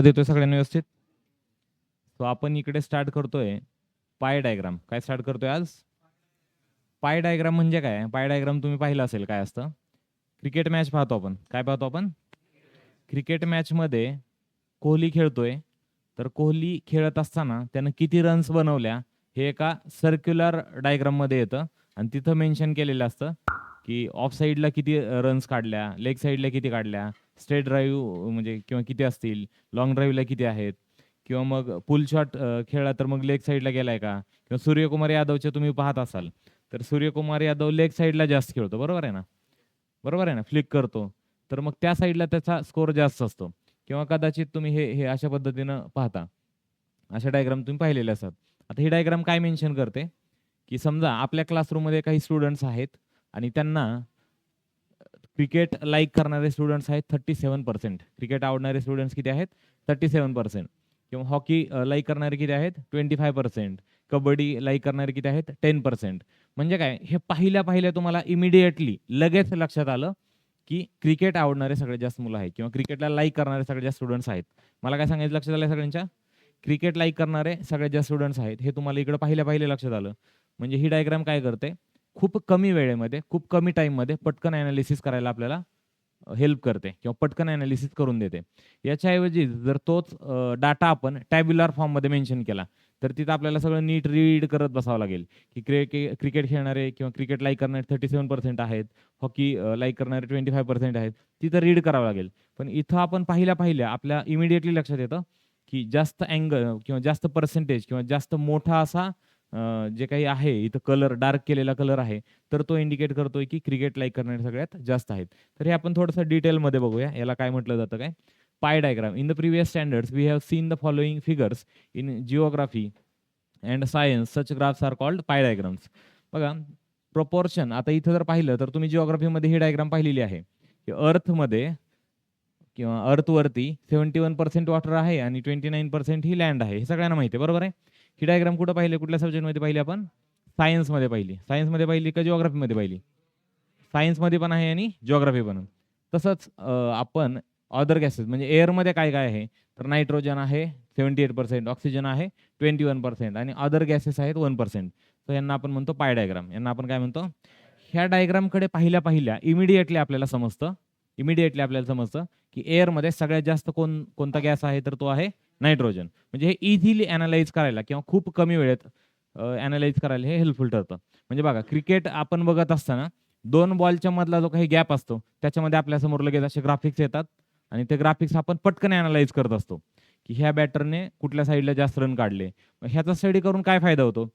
आवाज येतोय सगळ्यांना व्यवस्थित? सो आपण इकडे स्टार्ट करतोय पाय डायग्राम काय स्टार्ट करतोय आज? पाय डायग्राम म्हणजे काय? पाय डायग्राम तुम्ही पाहिलं असेल काय असतं? क्रिकेट मॅच पाहतो आपण. काय पाहतो आपण? क्रिकेट मॅचमध्ये कोहली खेळतोय. तर कोहली खेळत असताना त्यानं किती रन्स बनवल्या हे एका सर्क्युलर डायग्राममध्ये येतं. आणि तिथं मेन्शन केलेलं असतं की ऑफ साईडला किती uh, रन्स काढल्या लेग साईडला किती काढल्या स्ट्रेट ड्राईव्ह म्हणजे किंवा किती असतील लॉंग ड्राईव्हला किती आहेत? किंवा मग पुल शॉट खेळला तर मग लेग साईडला गेलाय का? किंवा सूर्यकुमार यादवचे तुम्ही पाहत असाल तर सूर्यकुमार यादव लेग साईडला जास्त खेळतो बरोबर आहे ना? बरोबर आहे ना? फ्लिक करतो. तर मग त्या साईडला त्याचा स्कोर जास्त असतो. किंवा कदाचित तुम्ही हे हे अशा पद्धतीनं पाहता. अशा डायग्राम तुम्ही पाहिलेले असतात. आता ही डायग्राम काय मेन्शन करते? की समजा आपल्या क्लासरूममध्ये काही स्टुडंट्स आहेत आणि त्यांना क्रिकेट लाईक करणारे स्टुडंट्स आहेत थर्टी सेवन पर्सेंट क्रिकेट आवडणारे स्टुडंट्स किती आहेत? थर्टी सेवन पर्सेंट किंवा हॉकी लाईक करणारे किती आहेत? Twenty five percent kabaddi like करणारे किती आहेत? टेन पर्सेंट म्हणजे काय? हे पाहिल्या पाहिल्या तुम्हाला इमिडिएटली लगेच लक्षात आलं की क्रिकेट आवडणारे सगळ्यात जास्त मुलं आहेत किंवा क्रिकेटला लाईक करणारे सगळ्यात जास्त स्टुडंट्स आहेत. मला काय सांगायचं लक्षात आलं सगळ्यांच्या? क्रिकेट लाईक करणारे सगळ्यात जास्त स्टुडंट्स आहेत हे तुम्हाला इकडं पाहिल्या पाहिले लक्षात आलं. म्हणजे ही डायग्राम काय करते? खूप कमी वेळेमध्ये खूप कमी टाईममध्ये पटकन अनालिसिस करायला आपल्याला हेल्प करते किंवा पटकन अनालिसिस करून देते. याच्याऐवजी जर तोच डाटा आपण टॅब्युलर फॉर्ममध्ये मेन्शन केला तर तिथं आपल्याला सगळं नीट रीड करत बसावं लागेल. की क्रिके क्रिकेट खेळणारे किंवा क्रिकेट लाईक करणारे थर्टी सेवन पर्सेंट आहेत हॉकी लाईक करणारे ट्वेंटी फाय पर्सेंट आहेत तिथं रीड करावं लागेल. पण इथं आपण पाहिल्या पाहिल्या आपल्या इमिडिएटली लक्षात येतं की जास्त अँगल किंवा जास्त पर्सेंटेज किंवा जास्त मोठा असा जे काही आहे इथं कलर डार्क केलेला कलर आहे तर तो इंडिकेट करतोय की क्रिकेट लाईक करणारे सगळ्यात जास्त आहेत. तर हे आपण थोडंसं डिटेलमध्ये बघूया याला काय म्हटलं जातं काय? Pie diagram in the previous standards we have seen the following figures in geography and science such graphs are called pie diagrams बघा प्रपोर्शन आता इथं जर पाहिलं तर तुम्ही जिओग्राफीमध्ये ही डायग्राम पाहिलेली आहे. की अर्थमध्ये किंवा अर्थवरती सेव्हन्टी वन पर्सेंट वॉटर आहे आणि ट्वेंटी नाईन पर्सेंट ही लँड आहे. हे सगळ्यांना माहिती आहे बरोबर आहे? ही डायग्राम कुठं पाहिली? कुठल्या सब्जेक्टमध्ये पाहिली आपण? सायन्समध्ये पाहिली. सायन्समध्ये पाहिली का जिओग्राफीमध्ये पाहिली? सायन्समध्ये पण आहे आणि जिओग्राफी पण. तसंच आपण अदर गॅसेस म्हणजे एअरमध्ये काय काय आहे? तर नायट्रोजन आहे सेवन्टी एट पर्सेंट ऑक्सिजन आहे ट्वेंटी वन पर्सेंट आणि अदर गॅसेस आहेत वन पर्सेंट तर यांना आपण म्हणतो पाय डायग्राम यांना आपण काय म्हणतो? ह्या डायग्रामकडे पाहिल्या पाहिल्या इमिडिएटली आपल्याला समजतं. इमिडिएटली आपल्याला समजतं की एअरमध्ये सगळ्यात जास्त कोण कोणता गॅस आहे? तर तो आहे नायट्रोजन. म्हणजे हे इझिली अनालाइज करायला किंवा खूप कमी वेळेत अनालाइज करायला हे हेल्पफुल ठरतं. म्हणजे बघा क्रिकेट आपण बघत असताना दोन बॉलच्या मधला जो काही गॅप असतो त्याच्यामध्ये आपल्यासमोर लगेच असे ग्राफिक्स येतात आणि ते ग्राफिक्स आपण पटकन अनालाइज करत असतो की ह्या बॅटरने कुठल्या साईडला जास्त रन काढले. ह्याचा स्टडी करून काय फायदा होतो?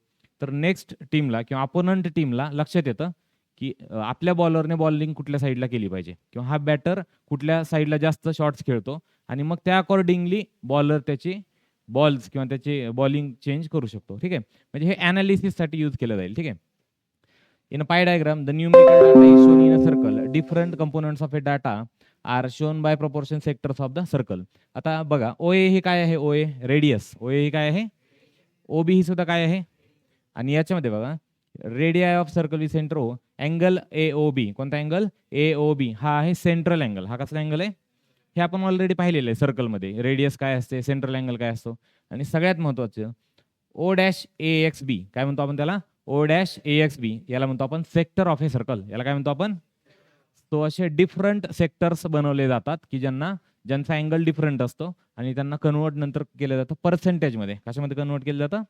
तर नेक्स्ट टीमला किंवा अपोनंट टीमला लक्षात येतं की आपल्या बॉलरने बॉलिंग कुठल्या साईडला केली पाहिजे किंवा हा बॅटर कुठल्या साईडला जास्त शॉट्स खेळतो आणि मग त्या अकॉर्डिंगली बॉलर त्याची बॉल्स किंवा त्याची बॉलिंग चेंज करू शकतो. ठीक आहे? म्हणजे हे अनालिसिससाठी यूज केलं जाईल. ठीक आहे? In a pie diagram the numerical data is shown in a circle different components of a data are shown by proportion sectors of the circle आता बघा ओ ए हे काय आहे? ओ ए रेडियस ओ ए हे काय आहे? ओ बी ही सुद्धा काय आहे? आणि याच्यामध्ये बघा radii of circle is centre O angle A O B कोणता अँगल ए ओ बी हा आहे सेंट्रल अँगल हा कसला अँगल आहे? हे आपण ऑलरेडी पाहिलेलं आहे सर्कलमध्ये रेडियस काय असते? सेंट्रल अँगल काय असतो? आणि सगळ्यात महत्त्वाचं ओ डॅश ए एक्स बी काय म्हणतो आपण त्याला? ओ डॅश ए एक्स बी याला म्हणतो आपण सेक्टर ऑफ ए सर्कल याला काय म्हणतो आपण? तो असे डिफरंट सेक्टर्स बनवले जातात की ज्यांना ज्यांचा अँगल डिफरंट असतो आणि त्यांना कन्वर्ट नंतर केलं जातं पर्सेंटेजमध्ये कशामध्ये कन्वर्ट केलं जातं?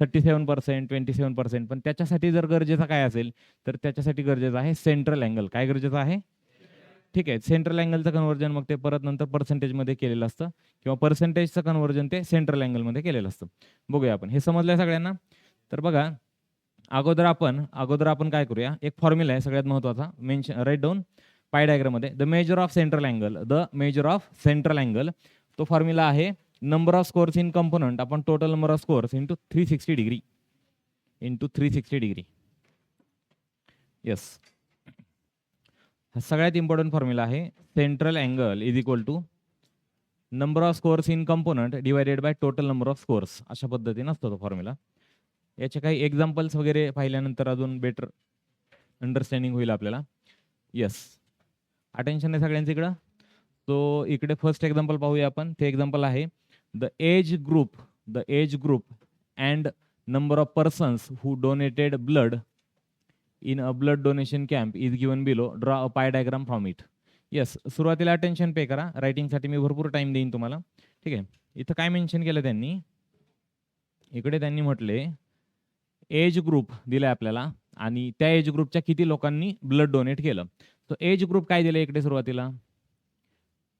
Thirty seven percent twenty seven percent पण त्याच्यासाठी जर गरजेचं काय असेल तर त्याच्यासाठी गरजेचं आहे सेंट्रल अँगल काय गरजेचं आहे? ठीक आहे. सेंट्रल अँगलचं कन्वर्जन मग ते परत नंतर पर्सेंटेजमध्ये केलेलं असतं. किंवा पर्सेंटेजचं कन्वर्जन ते सेंट्रल अँगलमध्ये केलेलं असतं. बघूया आपण. हे समजलं सगळ्यांना? तर बघा अगोदर आपण अगोदर आपण काय करूया? एक फॉर्म्युला आहे सगळ्यात महत्त्वाचा मेन्शन राईट डाऊन पाय डायग्राममध्ये the measure of central angle the measure of central angle तो फॉर्म्युला आहे number of scores in component आपण total number of scores into three sixty degree into three sixty degree yes हा सगळ्यात important formula आहे. Central angle is equal to number of scores in component divided by total number of scores अशा पद्धतीने असतो तो formula याचे काही examples वगैरे पाहिल्यानंतर अजून बेटर अंडरस्टँडिंग होईल आपल्याला. येस अटेन्शन आहे सगळ्यांचं इकडं. तो इकडे फर्स्ट एक्झाम्पल पाहूया आपण. ते एक्झाम्पल आहे. The age group the age group and number of persons who donated blood in a blood donation camp is given below draw a pie diagram from it yes सुरुवातीला attention pay करा. रायटिंगसाठी मी भरपूर time देईन तुम्हाला. ठीक आहे? इथं काय मेन्शन केलं त्यांनी? इकडे त्यांनी म्हटले एज ग्रुप दिलं आपल्याला आणि त्या एज ग्रुपच्या किती लोकांनी ब्लड डोनेट केलं. तर एज ग्रुप काय दिलं इकडे सुरुवातीला?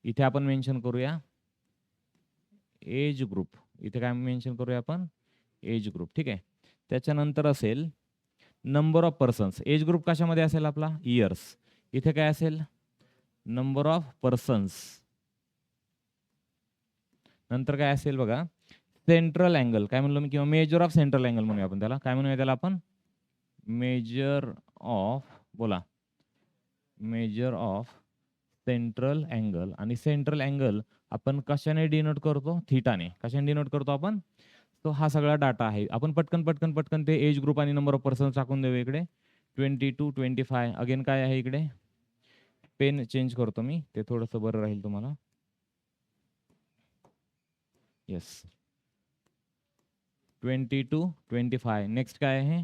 इथे आपण मेन्शन करूया. Age group. इथे काय मेन्शन करूया आपण? Age group. ठीक आहे? त्याच्यानंतर असेल number of persons age group कशामध्ये असेल आपला? इयर्स इथे काय असेल? नंबर ऑफ पर्सन्स नंतर काय असेल बघा? सेंट्रल अँगल काय म्हणलो मी? किंवा मेजर ऑफ सेंट्रल अँगल म्हणूया आपण त्याला. काय म्हणूया त्याला आपण? मेजर ऑफ बोला. मेजर ऑफ सेंट्रल अँगल आणि सेंट्रल अँगल आपण कशाने डिनोट करतो? थिटाने कशाने डिनोट करतो आपण? तो हा सगळा डाटा आहे. आपण पटकन पटकन पटकन ते एज ग्रुप आणि नंबर ऑफ पर्सन टाकून देऊ इकडे. Twenty to twenty five again काय आहे इकडे? पेन चेंज करतो मी. ते थोडंसं बरं राहील तुम्हाला. Yes twenty to twenty five next काय आहे?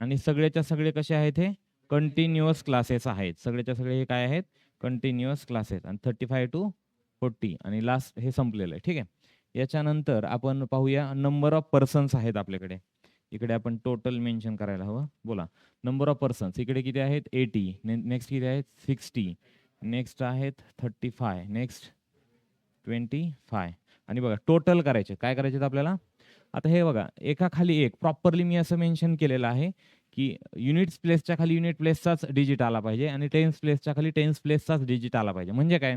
आणि सगळ्याच्या सगळे कसे आहेत हे? कंटिन्युअस क्लासेस आहेत. सगळ्याच्या सगळे हे काय आहेत? कंटिन्युअस क्लासेस आणि थर्टी फाय टू फोर्टी आणि लास्ट हे संपलेलं आहे. ठीक आहे? याच्यानंतर आपण पाहूया नंबर ऑफ पर्सन्स आहेत आपल्याकडे. इकडे आपण टोटल मेन्शन करायला हवं. बोला. नंबर ऑफ पर्सन्स इकडे किती आहेत? एटी नेक्स्ट किती आहेत? सिक्स्टी नेक्स्ट आहेत thirty five next twenty five आणि बघा टोटल करायचे. काय करायचे आपल्याला? आता हे बघा एका खाली एक. प्रॉपरली मी असं मेन्शन केलेलं आहे की युनिट्स प्लेसच्या खाली युनिट प्लेसचाच डिजिट आला पाहिजे आणि टेन्स प्लेसच्या खाली टेन्स प्लेसचाच डिजिट आला पाहिजे. म्हणजे काय?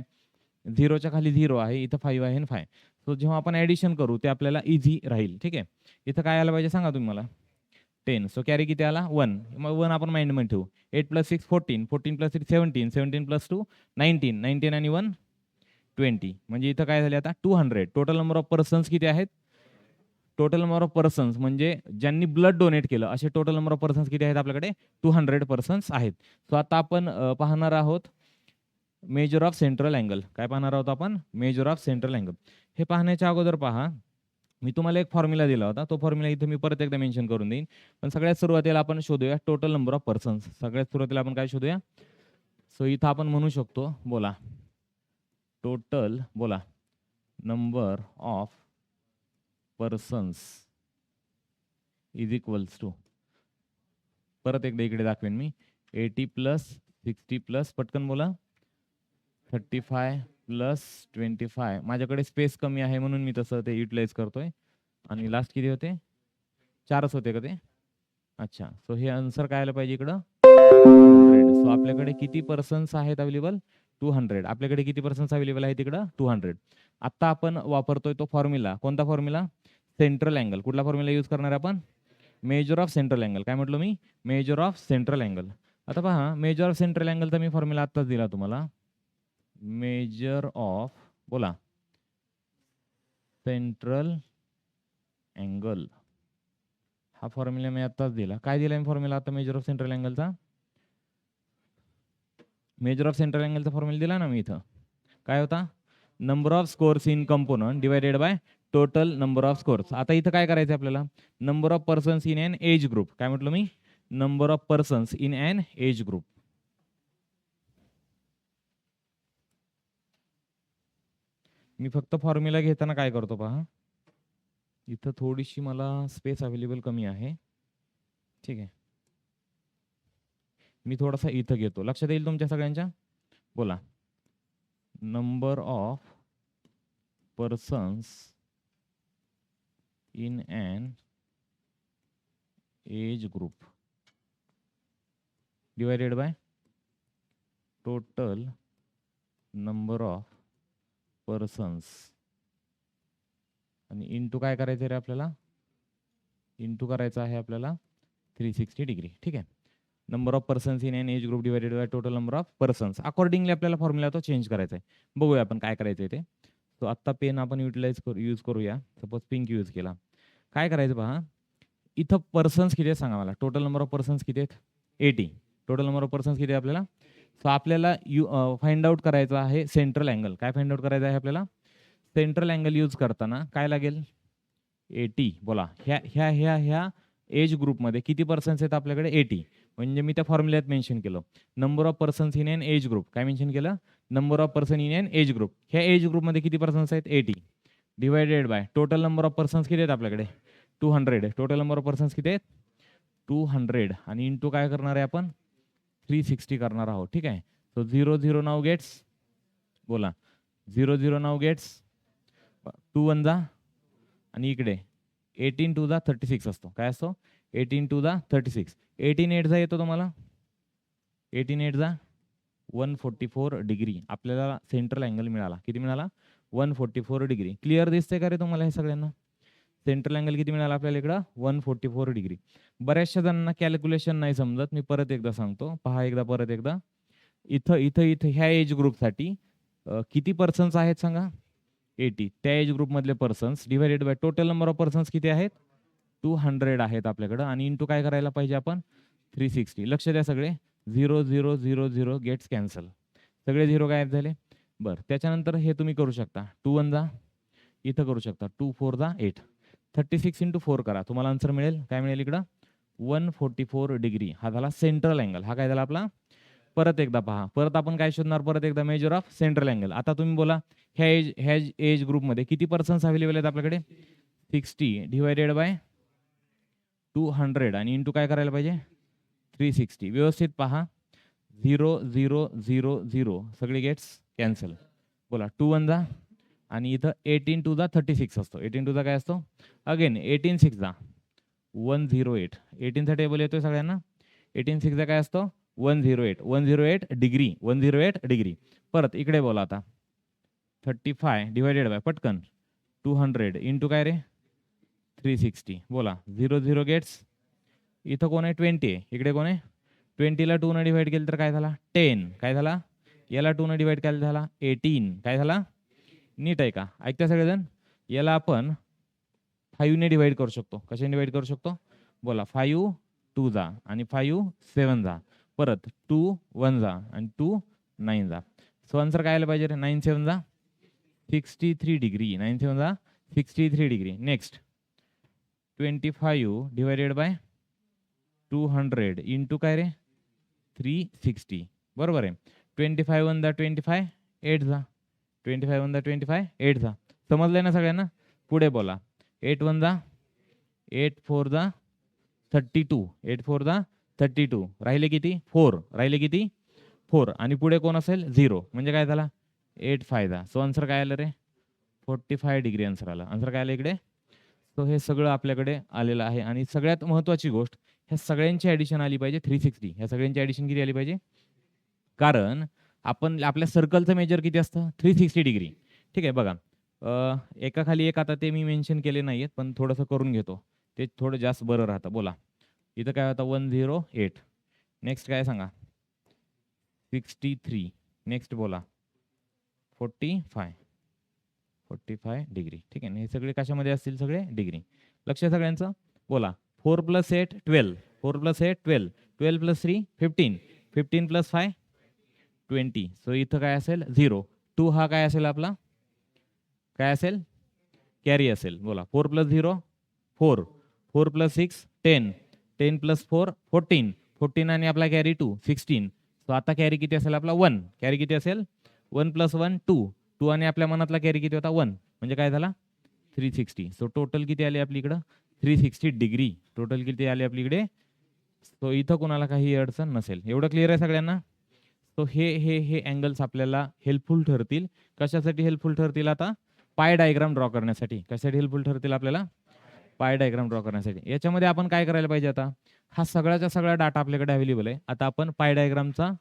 झिरोच्या खाली झिरो आहे इथं फाईव्ह आहे आणि फाय सो जेव्हा आपण ॲडिशन करू ते आपल्याला इझी राहील ठीक आहे? इथं काय आलं पाहिजे सांगा तुम्ही मला? टेन सो कॅरी किती आला? वन मग वन आपण माइंडमध्ये ठेवू. Eight plus six fourteen fourteen plus six seventeen seventeen plus two nineteen nineteen आणि वन ट्वेंटी म्हणजे इथं काय झाले आता? Two hundred total number of persons किती आहेत? टोटल नंबर ऑफ पर्सन्स म्हणजे ज्यांनी ब्लड डोनेट केलं असे टोटल नंबर ऑफ पर्सन्स किती आहेत आपल्याकडे? टू हंड्रेड पर्सन्स आहेत. सो आता आपण पाहणार आहोत मेजर ऑफ सेंट्रल अँगल. काय पाहणार आहोत आपण? Measure of central angle. हे पाहण्याच्या अगोदर पहा. मी तुम्हाला एक फॉर्म्युला दिला होता. तो फॉर्म्युला इथे मी परत एकदा मेन्शन करून देईन. पण सगळ्यात सुरुवातीला आपण शोधूया टोटल नंबर ऑफ पर्सन्स सगळ्यात सुरुवातीला आपण काय शोधूया? सो इथं आपण म्हणू शकतो बोला. टोटल बोला. Number of persons is equals to परत एकदा इकडे दाखवेन मी. एटी प्लस सिक्स्टी प्लस पटकन बोला. Thirty five plus twenty five. माझ्याकडे स्पेस कमी आहे म्हणून मी तसं ते युटिलाइज करतोय. आणि लास्ट किती होते? चारच होते का ते? अच्छा. सो हे आन्सर काय आलं पाहिजे इकडं? सो आपल्याकडे किती पर्सन्स आहेत अवेलेबल टू हंड्रेड आपल्याकडे किती पर्सन्स अवेलेबल आहेत तिकडं टू हंड्रेड आत्ता आपण वापरतोय तो फॉर्म्युला कोणता फॉर्म्युला सेंट्रल अँगल कुठला फॉर्म्युला यूज करणार आहे आपण? मेजर ऑफ सेंट्रल अँगल काय म्हटलं मी? मेजर ऑफ सेंट्रल अँगल आता पहा मेजर ऑफ सेंट्रल अँगलचा मी फॉर्म्युला आत्ताच दिला तुम्हाला. मेजर ऑफ बोला. Central angle. हा फॉर्म्युला मी आत्ताच दिला. काय दिला मी फॉर्म्युला आता मेजर ऑफ सेंट्रल अँगलचा? मेजर ऑफ सेंट्रल अँगलचा फॉर्म्युला दिला ना मी इथं. काय होता? Number of scores in component divided by total number of scores आता इथं काय करायचं आपल्याला? Number of persons in an age group काय म्हटलं मी? Number of persons in an age group मी फक्त फॉर्म्युला घेताना काय करतो पहा. इथं थोडीशी मला स्पेस अवेलेबल कमी आहे. ठीक आहे. मी थोडासा इथं घेतो. लक्षात येईल तुमच्या सगळ्यांच्या? बोला. Number of persons in an age group divided by total number of persons आणि इंटू काय करायचं रे आपल्याला? इंटू करायचं आहे आपल्याला थ्री सिक्स्टी डिग्री ठीक आहे? Number of persons in an age group divided by total number of persons accordingly आपल्याला फॉर्म्युला तो चेंज करायचा आहे. बघूया आपण काय करायचं आहे ते. सो आत्ता पेन आपण युटिलाइज करू यूज करूया. सपोज पिंक यूज केला. काय करायचं पहा? इथं पर्सन्स किती आहेत सांगा मला? टोटल नंबर ऑफ पर्सन्स किती आहेत? Eighty total number of persons किती आहे आपल्याला? सो आपल्याला यू फाइंड आउट करायचं आहे सेंट्रल अँगल काय फाइंड आउट करायचं आहे आपल्याला? सेंट्रल अँगल यूज करताना काय लागेल? एटी बोला. ह्या ह्या ह्या ह्या एज ग्रुपमध्ये किती पर्सन्स आहेत आपल्याकडे? एटी म्हणजे मी त्या फॉर्म्युल्यात मेन्शन केलं. Number of persons in an age group काय मेन्शन केलं? Number of person in an age group ह्या एज ग्रुपमध्ये किती पर्सन्स आहेत? Eighty divided by total number of persons किती आहेत आपल्याकडे? Two hundred total number of persons किती आहेत? टू हंड्रेड आणि इंटू काय करणार आहे आपण? थ्री सिक्स्टी करणार आहोत. ठीक आहे? So zero zero now gets बोला. Zero zero now gets two one जा आणि इकडे. एटीन टू जा थर्टी सिक्स असतो. काय असतो? एटीन टू जा थर्टी सिक्स एटीन एट जा येतो तुम्हाला? एटीन एट जा वन फोर्टी फोर डिग्री आपल्याला सेंट्रल अँगल मिळाला. किती मिळाला? One forty four degree clear दिसते का रे तुम्हाला हे सगळ्यांना? सेंट्रल अँगल किती मिळाला आपल्याला इकडं? वन फोर्टी फोर डिग्री बऱ्याचशा जणांना कॅल्क्युलेशन नाही समजत. मी परत एकदा सांगतो. पहा एकदा परत एकदा. इथं इथं इथं ह्या एज ग्रुपसाठी किती पर्सन्स आहेत सांगा? एटी त्या age ग्रुपमधले persons divided by total number of persons किती आहेत? टू हंड्रेड आहेत आपल्याकडं. आणि इंटू काय करायला पाहिजे आपण? थ्री सिक्स्टी लक्ष द्या सगळे. Zero zero zero zero gets cancel सगळे झिरो गायब झाले. बरं. त्याच्यानंतर हे तुम्ही करू शकता. टू वन जा. इथं करू शकता. टू फोर जा. Eight thirty six into four करा. तुम्हाला आन्सर मिळेल. काय मिळेल इकडं? वन फोर्टी फोर डिग्री हा झाला सेंट्रल अँगल हा काय झाला आपला? परत एकदा पहा. परत आपण काय शोधणार? परत एकदा मेजर ऑफ सेंट्रल अँगल आता तुम्ही बोला ह्या एज ह्या एज ग्रुपमध्ये किती पर्सन्स अवेलेबल आहेत आपल्याकडे? Sixty divided by two hundred आणि इंटू काय करायला पाहिजे? थ्री सिक्स्टी व्यवस्थित पहा. झिरो झिरो झिरो झिरो सगळे गेट्स कॅन्सल बोला टू वन जा. आणि इथं एटीन टू दा थर्टी सिक्स असतो. एटीन टू जा काय असतो? अगेन एटीन सिक्स दा वन झिरो एट एटीनचा टेबल येतोय सगळ्यांना? एटीन सिक्सचा काय असतो? One zero eight one zero eight degree one zero eight degree परत इकडे बोला आता. थर्टी फाय डिवायडेड बाय पटकन. टू हंड्रेड इंटू काय रे? थ्री सिक्स्टी बोला. झिरो झिरो गेट्स इथं कोण आहे? ट्वेंटी आहे. इकडे कोण आहे? ट्वेंटीला टूनं डिवाईड केलं तर काय झाला? टेन काय झाला? याला टूनं डिवाईड केला झाला एटीन काय झाला? नीट आहे का? ऐकता सगळेजण? याला आपण फाईव्हने डिवाइड करू शकतो. कशाने डिवाइड करू शकतो? बोला फाईव्ह टू जा आणि फाईव्ह सेवन जा. परत टू वन जा आणि टू नाईन जा. सो आन्सर काय आलं पाहिजे रे? नाईन सेवन जा? Sixty three degree nine seven जा? Sixty three degree next twenty five divided by two hundred into काय रे? थ्री सिक्स्टी बरोबर आहे. ट्वेंटी फाय वन जा ट्वेंटी फाय एट जा. ट्वेंटी फाय वन जा ट्वेंटी फाय एट जा. समजलं ना सगळ्यांना? पुढे बोला. एट वन जा एट फोर जा थर्टी टू. एट फोर जा थर्टी टू. राहिले किती? फोर. राहिले किती? फोर. आणि पुढे कोण असेल? झिरो. म्हणजे काय झाला? एट फाय जा. सो आन्सर काय आलं रे? फोर्टी फाय डिग्री आन्सर आला. आन्सर काय आलं इकडे? सो हे सगळं आपल्याकडे आलेलं आहे. आणि सगळ्यात महत्त्वाची गोष्ट ह्या सगळ्यांची ॲडिशन आली पाहिजे थ्री सिक्स्टी ह्या सगळ्यांची ॲडिशन किती आली पाहिजे? कारण आपण आपल्या सर्कलचं मेजर किती असतं? थ्री सिक्स्टी डिग्री ठीक आहे बघा. एका खाली एक आता ते मी मेन्शन केले नाही आहेत पण थोडंसं करून घेतो. ते थोडं जास्त बरं राहतं. बोला. इथं काय होतं? वन झिरो एट नेक्स्ट काय सांगा? सिक्स्टी थ्री नेक्स्ट बोला. Forty five forty five degree ठीक आहे ना हे सगळे कशामध्ये असतील सगळे? डिग्री लक्ष सगळ्यांचं. बोला. Four plus eight twelve four plus eight twelve twelve plus three fifteen fifteen plus five twenty. So इथं काय असेल? झिरो टू हा काय असेल आपला? काय असेल? कॅरी असेल. बोला. Four plus zero four four plus six ten ten plus four fourteen fourteen आणि आपला कॅरी टू सिक्स्टीन सो आता कॅरी किती असेल आपला? वन कॅरी किती असेल? One plus one two two आणि आपल्या मनातला कॅरी किती होता? वन म्हणजे काय झाला? थ्री सिक्स्टी सो टोटल किती आली आपली इकडं? थ्री सिक्स्टी डिग्री टोटल किती आली आपली इकडे? सो इथं कोणाला काही अडचण नसेल. एवढं क्लिअर आहे सगळ्यांना? सो हे हे हे अँगल्स आपल्याला हेल्पफुल ठरतील. कशासाठी हेल्पफुल ठरतील आता? पाय डायग्राम ड्रॉ करण्यासाठी. कशासाठी हेल्पफुल ठरतील आपल्याला? पाय डायग्राम ड्रॉ करण्यासाठी. याच्यामध्ये आपण काय करायला पाहिजे आता? हा सगळ्याचा सगळा डाटा आपल्याकडे अवेलेबल आहे. आता आपण पाय डायग्रामचा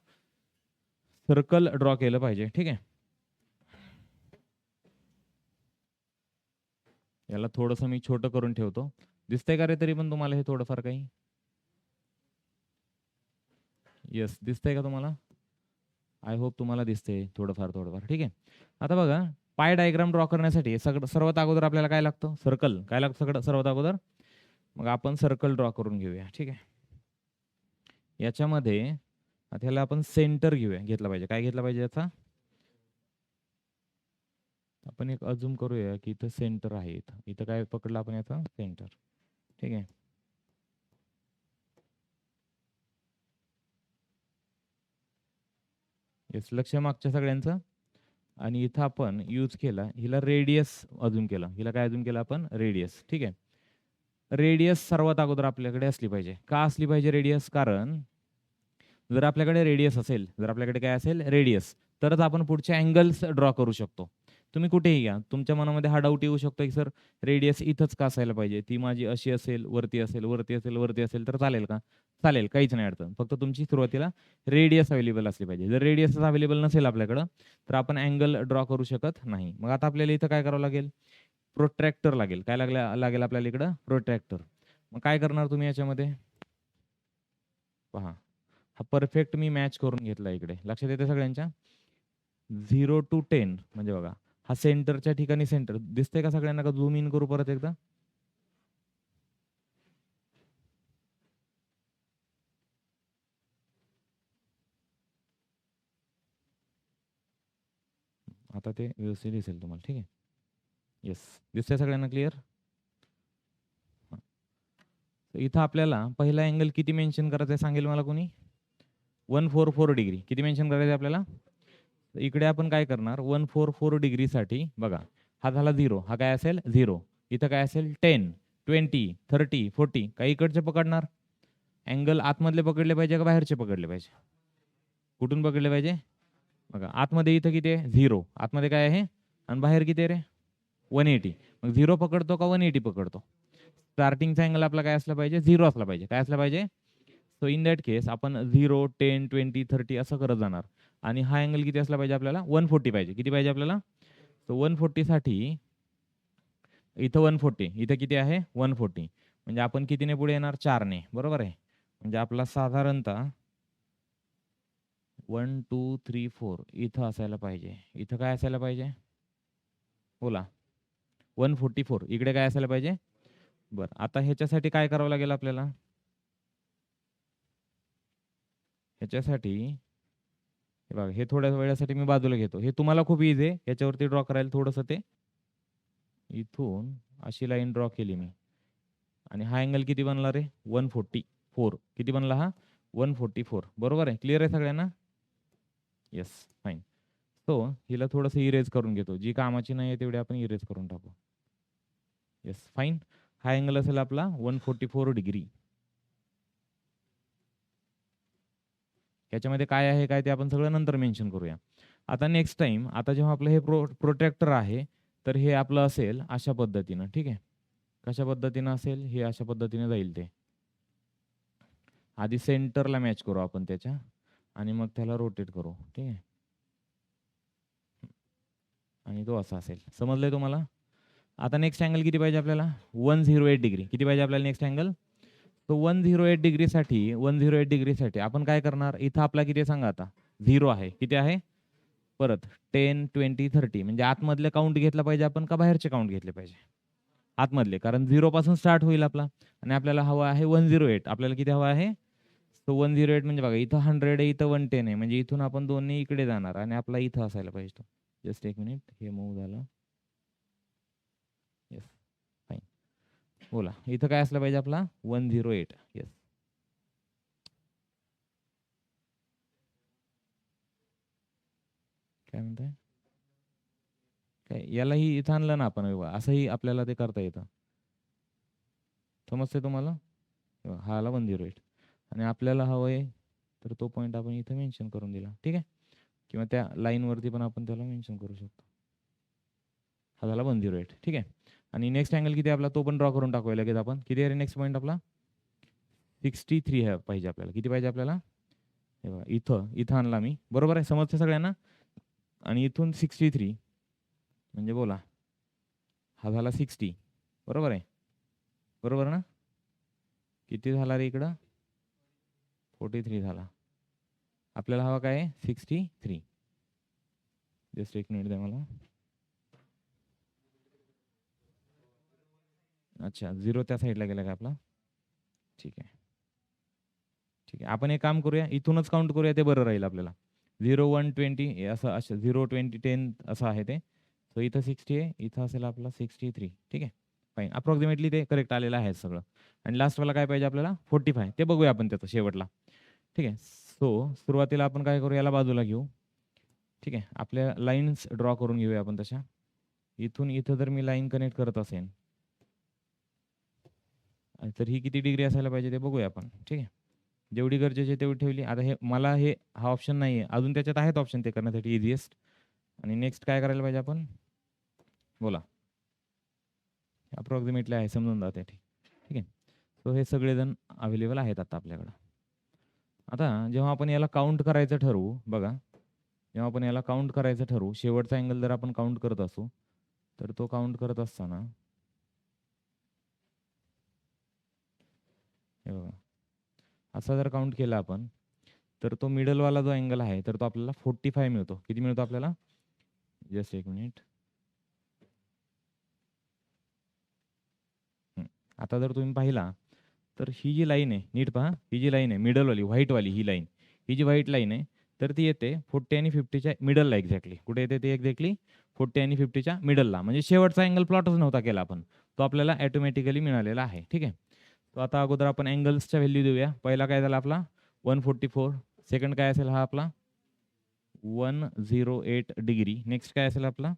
सर्कल ड्रॉ केलं पाहिजे. ठीक आहे? याला थोडंसं मी छोटं करून ठेवतो. दिसतंय का रे तरी पण तुम्हाला हे थोडंफार काही? येस दिसतंय का तुम्हाला? आय होप तुम्हाला दिसते थोडंफार थोडंफार. ठीक आहे? आता बघा पाय डायग्राम ड्रॉ करण्यासाठी सगळं सर्वात अगोदर आपल्याला काय लागतं? सर्कल काय लागतं सगळं सर्वात अगोदर? मग आपण सर्कल ड्रॉ करून घेऊया. ठीक आहे? याच्यामध्ये आता ह्याला आपण सेंटर घेऊया. घेतला पाहिजे. काय घेतला पाहिजे याचा? आपण एक अजूम करूया की इथं सेंटर आहे इथं इथं काय पकडलं आपण याचा? सेंटर ठीक आहे? येस लक्ष मागच्या सगळ्यांचं. आणि इथं आपण यूज केला हिला रेडियस अजून केलं. हिला काय अजून केलं आपण? रेडियस ठीक आहे? रेडियस सर्वात अगोदर आपल्याकडे असली पाहिजे. का असली पाहिजे रेडियस कारण जर आपल्याकडे रेडियस असेल जर आपल्याकडे काय असेल? रेडियस तरच आपण पुढचे अँगल्स ड्रॉ करू शकतो. तुम्ही कुठेही घ्या तुमच्या मनामध्ये हा डाऊट येऊ शकतो की सर रेडियस इथंच का असायला पाहिजे? ती माझी अशी असेल वरती असेल वरती असेल वरती असेल तर चालेल का? चालेल काहीच नाही अडचण. फक्त तुमची सुरुवातीला रेडियस अवेलेबल असली पाहिजे. जर रेडियस अवेलेबल नसेल आपल्याकडं तर आपण अँगल ड्रॉ करू शकत नाही. मग आता आपल्याला इथं काय करावं लागेल? प्रोट्रॅक्टर लागेल. काय लागल्या लागेल आपल्याला इकडं? प्रोट्रॅक्टर मग काय करणार तुम्ही याच्यामध्ये? पहा. हा परफेक्ट मी मॅच करून घेतला इकडे. लक्षात येते सगळ्यांच्या? झिरो टू टेन म्हणजे बघा. हा सेंटरच्या ठिकाणी सेंटर. दिसतंय का सगळ्यांना का झूम इन करू परत एकदा? आता ते व्यवस्थित दिसेल तुम्हाला ठीक आहे? येस दिसतंय सगळ्यांना क्लिअर इथं आपल्याला पहिला अँगल किती मेन्शन करायचं आहे सांगेल मला कोणी? वन फोर फोर डिग्री किती मेन्शन करायचं आहे आपल्याला? तर इकडे आपण काय करणार? वन फोर फोर डिग्रीसाठी बघा हा झाला झिरो हा काय असेल? झिरो. इथं काय असेल? Ten twenty thirty forty. काही इकडचे पकडणार? अँगल आतमधले पकडले पाहिजे का बाहेरचे पकडले पाहिजे? कुठून पकडले पाहिजे? बघा आतमध्ये इथं किती आहे? झिरो. आतमध्ये काय आहे? आणि बाहेर किती आहे रे? One eighty. मग झिरो पकडतो का वन एटी पकडतो? स्टार्टिंगचा अँगल आपला काय असला पाहिजे? झिरो असला पाहिजे. काय असला पाहिजे? सो इन दॅट केस आपण झिरो टेन ट्वेंटी थर्टी असं करत जाणार. आणि हा अँगल किती असला पाहिजे आपल्याला? वन फोर्टी पाहिजे. किती पाहिजे आपल्याला? तर वन फोर्टीसाठी इथं वन फोर्टी इथं किती आहे? वन फोर्टी म्हणजे आपण कितीने पुढे येणार? चारने. बरोबर आहे? म्हणजे आपला साधारणतः वन टू थ्री फोर इथं असायला पाहिजे. इथं काय असायला पाहिजे? बोला. वन फोर्टी फोर इकडे काय असायला पाहिजे? बरं. आता ह्याच्यासाठी काय करावं लागेल आपल्याला? ह्याच्यासाठी हे बघा हे थोड्या वेळासाठी मी बाजूला घेतो. हे तुम्हाला खूप इझी आहे. याच्यावरती ड्रॉ करायला थोडंसं ते इथून अशी लाईन ड्रॉ केली मी. आणि हा अँगल किती बनला रे? वन फोर्टी फोर किती बनला हा? वन फोर्टी फोर बरोबर आहे? क्लिअर आहे सगळ्यांना? येस फाईन सो हिला थोडंसं इरेज करून घेतो. जी कामाची नाही आहे तेवढी आपण इरेज करून टाकू. येस फाईन हा अँगल असेल आपला वन फोर्टी फोर डिग्री याच्यामध्ये काय आहे काय ते आपण सगळं नंतर मेन्शन करूया. आता नेक्स्ट टाइम आता जेव्हा आपलं हे प्रो प्रोटेक्टर आहे तर हे आपलं असेल अशा पद्धतीनं ठीक आहे? कशा पद्धतीनं असेल? हे अशा पद्धतीने जाईल ते. आधी सेंटरला मॅच करू आपण त्याच्या आणि मग त्याला रोटेट करू ठीक आहे? आणि तो असा असेल. समजलंय तुम्हाला? आता नेक्स्ट अँगल किती पाहिजे आपल्याला? वन झिरो एट डिग्री किती पाहिजे आपल्याला नेक्स्ट अँगल तो वन झिरो एट डिग्रीसाठी वन झिरो एट डिग्रीसाठी आपण काय करणार? इथं आपला किती सांगा आता? झिरो आहे. किती आहे? परत टेन ट्वेंटी थर्टी. म्हणजे आतमधले काउंट घेतला पाहिजे आपण का बाहेरचे काउंट घेतले पाहिजे? आतमधले. कारण झिरोपासून स्टार्ट होईल आपला. आणि आपल्याला हवा आहे वन झिरो एट. आपल्याला किती हवा आहे? तो वन झिरो एट म्हणजे बघा इथं हंड्रेड आहे इथं वन टेन आहे. म्हणजे इथून आपण दोन्ही इकडे जाणार आणि आपला इथं असायला पाहिजे तो. जस्ट एक मिनिट हे मूव झालं येस फाईन बोला. इथं काय असलं पाहिजे आपला? One zero eight. येस काय म्हणताय? काय? यालाही इथं आणलं ना आपण. असंही आपल्याला ते करता येतं. समजते तुम्हाला? हा आला वन झिरो एट. आणि आपल्याला हवं आहे तर तो पॉईंट आपण इथं मेन्शन करून दिला. ठीक आहे? किंवा त्या लाईनवरती पण आपण त्याला मेन्शन करू शकतो. हा झाला वन झिरो एट. ठीक आहे? आणि नेक्स्ट अँगल किती आपला? तो पण ड्रॉ करून टाकूया लगेच आपण. किती आहे नेक्स्ट पॉईंट आपला? सिक्स्टी थ्री आहे पाहिजे आपल्याला. किती पाहिजे आपल्याला? हे बघा इथं इथं आणला मी. बरोबर आहे? समजते सगळ्यांना? आणि इथून सिक्स्टी थ्री म्हणजे बोला. हा झाला सिक्स्टी बरोबर आहे? बरोबर ना? किती झाला रे इकडं? फोर्टी थ्री झाला. आपल्याला हवा काय? आहे सिक्स्टी थ्री जस्ट एक मिनिट द्या मला. अच्छा झिरो त्या साईडला गेला का आपला? ठीक आहे. ठीक आहे. आपण एक काम करूया इथूनच काउंट करूया ते बरं राहील आपल्याला. झिरो वन ट्वेंटी असं असं झिरो ट्वेंटी टेन असं आहे ते. सो इथं सिक्स्टी आहे इथं असेल आपला सिक्स्टी थ्री ठीक आहे? फाईन अप्रॉक्सिमेटली ते करेक्ट आलेलं आहे सगळं. आणि लास्टवाला काय पाहिजे आपल्याला? फोर्टी फाय ते बघूया आपण त्याचं शेवटला. ठीक आहे? सो सुरुवातीला आपण काय करू याला बाजूला घेऊ. ठीक आहे? आपल्या लाईन्स ड्रॉ करून घेऊया आपण तशा. इथून इथं जर मी लाईन कनेक्ट करत असेल आणि तर ही किती डिग्री असायला पाहिजे ते बघूया आपण. ठीक आहे? जेवढी गरजेची आहे तेवढी ठेवली. आता हे मला हे हा ऑप्शन नाही आहे अजून त्याच्यात आहेत ऑप्शन ते करण्यासाठी इझिएस्ट आणि नेक्स्ट काय करायला पाहिजे आपण? बोला. अप्रॉक्सिमेटली आहे समजून जाते ठीक. ठीक आहे? सो हे सगळेजण अवेलेबल आहेत आता आपल्याकडं. आता जेव्हा आपण याला काउंट करायचं ठरवू बघा. जेव्हा आपण याला काउंट करायचं ठरवू शेवटचा अँगल जर आपण काउंट करत असू तर तो काउंट करत असताना हे बघा. असा जर काउंट केला आपण तर तो मिडलवाला जो अँगल आहे तर तो आपल्याला फोर्टी फाय मिळतो. किती मिळतो आपल्याला? जस्ट एक मिनिट आता जर तुम्ही पाहिला तर ही जी लाईन आहे नीट पहा ही जी लाईन आहे मिडलवाली व्हाईटवाली ही लाईन ही जी व्हाईट लाईन आहे तर ती येते फोर्टी आणि फिफ्टीच्या मिडलला एक्झॅक्टली कुठे येते ते एक्झॅक्टली फोर्टी आणि फिफ्टीच्या मिडलला म्हणजे शेवटचा अँगल प्लॉटच नव्हता केला आपण. तो आपल्याला ॲटोमॅटिकली मिळालेला आहे. ठीक आहे? तो आता अगोदर आपण अँगल्सच्या व्हॅल्यू देऊया. पहिला काय झाला आपला? One forty four. सेकंड काय असेल हा आपला? One zero eight degree. Next काय असेल आपला?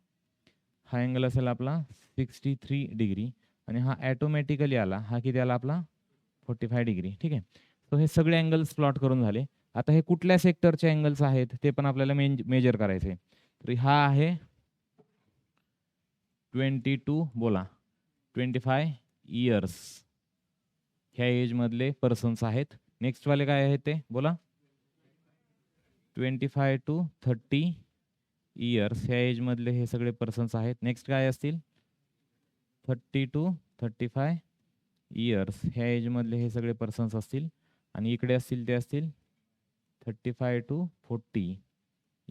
हा अँगल असेल आपला सिक्स्टी थ्री डिग्री. आणि हा ॲटोमॅटिकली आला. हा किती आला आपला? Forty five degree. ठीक आहे? सो हे सगळे अँगल्स प्लॉट करून झाले. आता हे कुठल्या सेक्टरचे अँगल्स आहेत ते पण आपल्याला मेन मेजर करायचे तर हा आहे ट्वेंटी टू. बोला. Twenty five years. ह्या एजमधले पर्सन्स आहेत. नेक्स्टवाले काय आहेत ते? बोला. Twenty five to thirty years ह्या एजमधले हे सगळे पर्सन्स आहेत. नेक्स्ट काय असतील? Thirty to thirty five years ह्या एजमधले हे सगळे पर्सन्स असतील. आणि इकडे असतील ते असतील? Thirty five to forty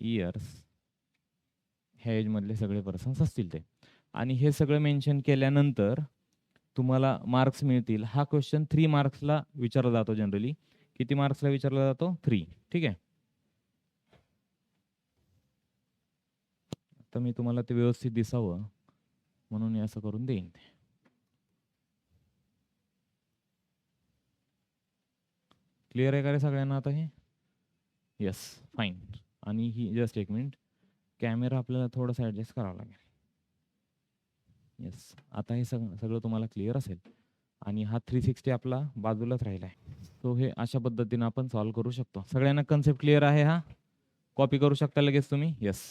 years ह्या एजमधले सगळे पर्सन्स असतील ते. आणि हे सगळं मेन्शन केल्यानंतर तुम्हाला मार्क्स मिळतील. हा क्वेश्चन थ्री मार्क्सला विचारला जातो जनरली किती मार्क्सला विचारला जातो? थ्री ठीक आहे? आता मी तुम्हाला ते व्यवस्थित दिसावं. म्हणून मी असं करून देईन ते. क्लिअर आहे का रे सगळ्यांना आता हे? येस फाईन आणि ही जस्ट एक मिनिट कॅमेरा आपल्याला थोडासा ॲडजस्ट करावं लागेल. येस आता हे सग सगळं तुम्हाला क्लिअर असेल. आणि हा थ्री सिक्स्टी आपला बाजूलाच राहिला आहे सो हे अशा पद्धतीनं आपण सॉल्व्ह करू शकतो. सगळ्यांना कन्सेप्ट क्लिअर आहे हा? कॉपी करू शकता लगेच तुम्ही? येस